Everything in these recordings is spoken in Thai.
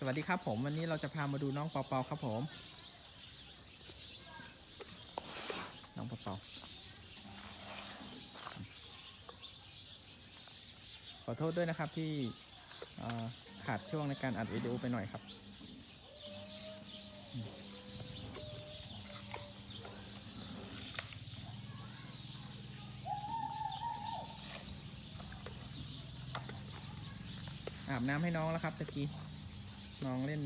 สวัสดีครับผม วันนี้เราจะพามาดูน้องเปาเปาครับผม น้องเปาเปาขอโทษด้วยนะครับที่ขาดช่วงในการอัดวิดีโอไปหน่อยครับ อาบน้ำให้น้องแล้วครับตะกี้ น้องเล่น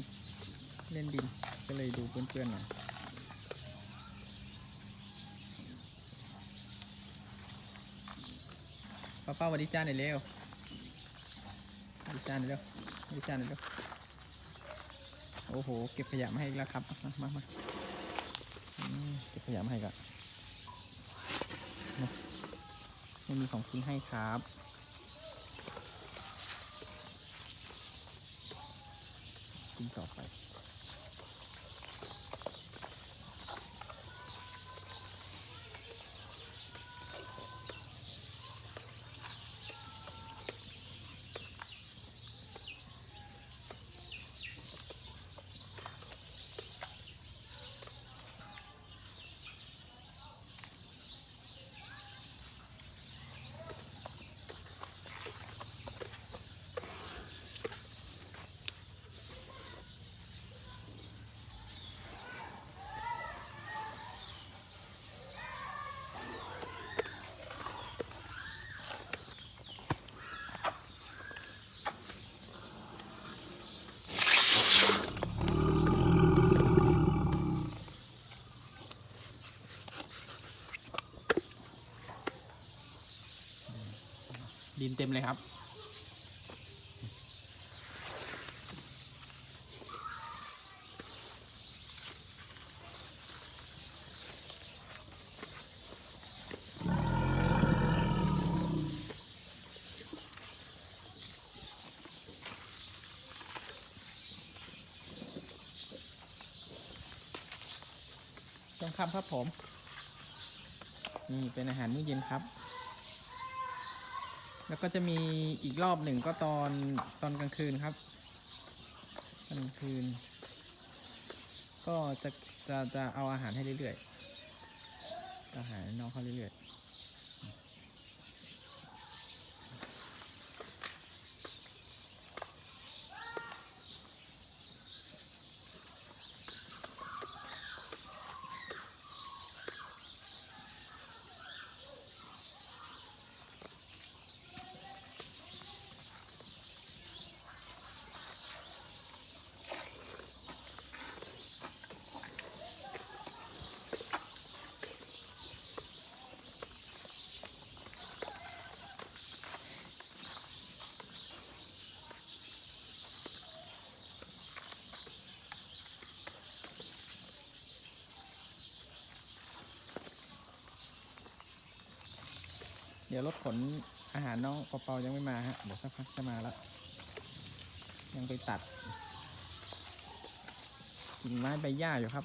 เล่นดินก็เลยดูเพื่อนๆหน่อยป้าป้าสวัสดีจ้าหน่อยเร็วสวัสดีจ้าหน่อยเร็วสวัสดีจ้าหน่อยเร็วโอ้โห เก็บขยะมาให้อีกแล้วครับ มามามาเก็บขยะมาให้ก่อนมาไม่มีของกินให้ครับ กินต่อไป นเต็มเลยครับช่วงคำครับผม นี่เป็นอาหารมื้อเย็นครับ แล้วก็จะมีอีกรอบหนึ่งก็ตอนตอนกลางคืนครับตอนกลางคืน ก็จะจะจะเอาอาหารให้เรื่อยๆอาหารน้องเขาเรื่อยๆ เดี๋ยวรถขนอาหารน้องเปาๆยังไม่มาฮะเดี๋ยวสักพักจะมาแล้ว ยังไปตัดกิ่งไม้ใบหญ้าอยู่ครับ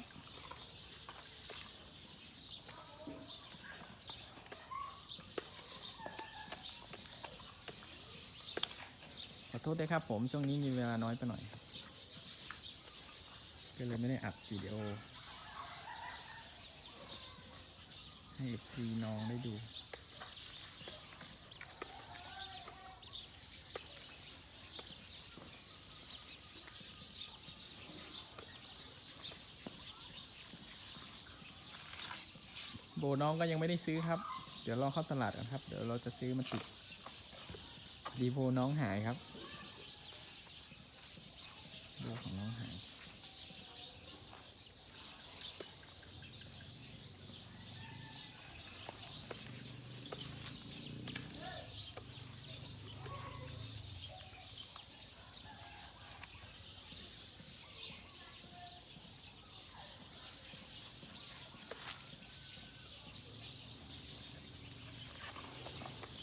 ขอโทษด้วยครับผมช่วงนี้มีเวลาน้อยไปหน่อย ก็เลยไม่ได้อัดวิดีโอ ให้พี่น้องได้ดู บน้องก็ยังไม่ได้ซื้อครับ เดี๋ยวรอเข้าตลาดกันครับ เดี๋ยวเราจะซื้อมาติดดีโบน้องหายครับโบของน้องหาย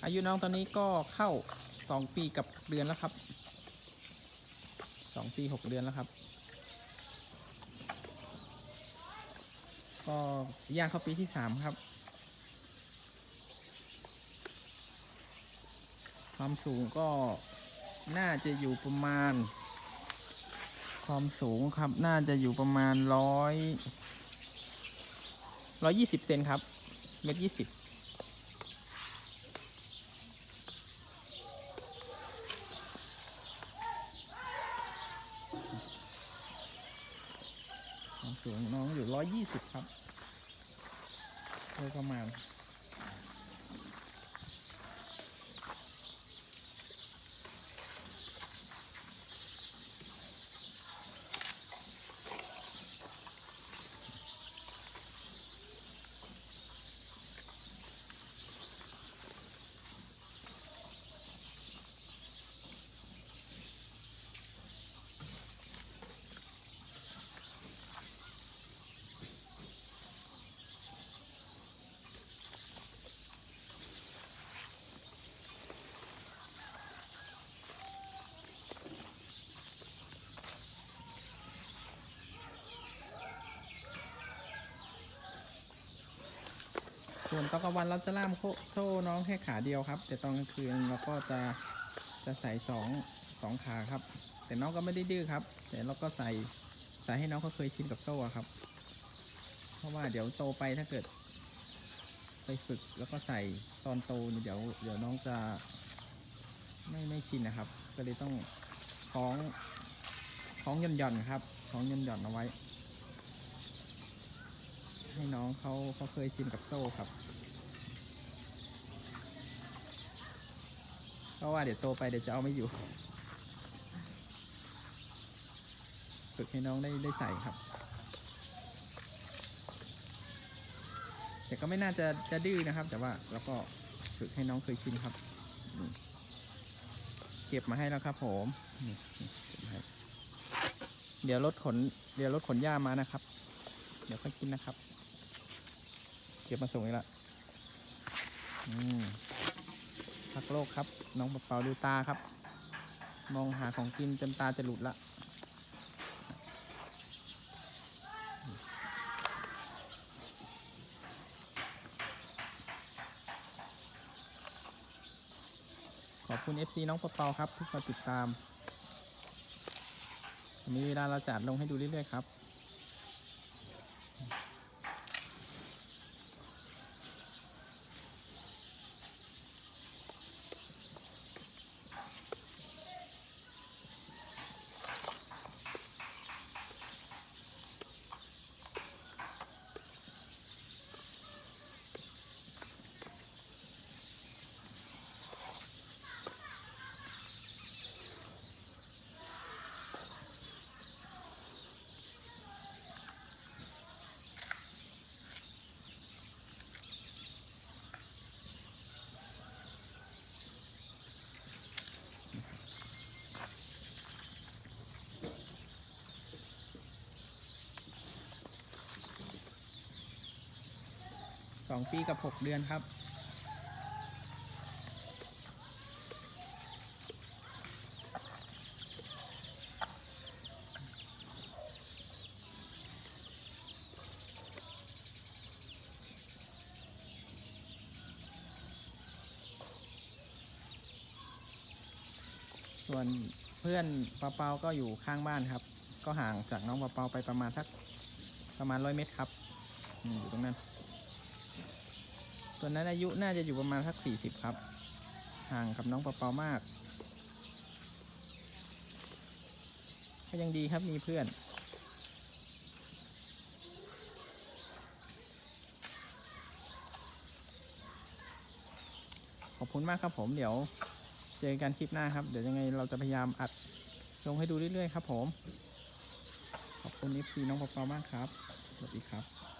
อายุน้องตอนนี้ก็เข้าสองปีกับเดือนแล้วครับสองปีหกเดือนแล้วครับ ก็ย่างเข้าปีที่สามครับ ความสูงก็น่าจะอยู่ประมาณ ความสูงครับน่าจะอยู่ประมาณร้อยร้อยยี่สิบเซนครับเมตรยี่สิบความ สูงน้องอยู่ร้อยยี่สิบครับโดยประมาณ ส่วนตอนกลางวันเราจะล่ามโคโซ่น้องแค่ขาเดียวครับ แต่ตอนกลางคืนเราก็จะจะใส่สองสองขาครับ แต่น้องก็ไม่ได้ดื้อครับ แต่เราก็ใส่ใส่ให้น้องเขาเคยชินกับโซ่ครับ เพราะว่าเดี๋ยวโตไปถ้าเกิด ไปฝึกแล้วก็ใส่ตอนโตเดี๋ยว เดี๋ยวน้องจะไม่ไม่ชินนะครับ ก็เลยต้องคล้องคล้องย่อนย่อนๆครับคล้องย่อนย่อนๆเอาไว้ ให้น้องเขาเขาเคยชินกับโซ่ครับ เพราะว่าเดี๋ยวโตไปเดี๋ยวจะเอาไม่อยู่ ฝึกให้น้องได้ได้ใส่ครับ แต่ก็ไม่น่าจะจะดื้อนะครับ แต่ว่าเราก็ฝึกให้น้องเคยชินครับ เก็บมาให้แล้วครับผมเดี๋ยวรถขน เดี๋ยวรถขนหญ้ามานะครับ เดี๋ยวค่อยกินนะครับ ก็บมาส่งอีกและอืมพักโลกครับ น้องเปาดูตาครับ มองหาของกินจนตาจะหลุดละขอบคุณ FC น้องเปาครับที่คอยติดตามมีเวลาเราจัดลงให้ดูเรื่อยๆครับ สองปีกับหกเดือนครับ ส่วนเพื่อนปาเปาก็อยู่ข้างบ้านครับ ก็ห่างจากน้องปาเปาไปประมาณสักประมาณร้อยเมตรครับอยู่ตรงนั้น ตัวนั้นอายุน่าจะอยู่ประมาณสักสี่สิบครับ ห่างกับน้องเปาเปามาก ก็ยังดีครับมีเพื่อนขอบคุณมากครับผมเดี๋ยวเจอกันคลิปหน้าครับ เดี๋ยวยังไงเราจะพยายามอัดลงให้ดูเรื่อยๆครับผม ขอบคุณ FC น้องเปาเปามากครับ สวัสดีครับ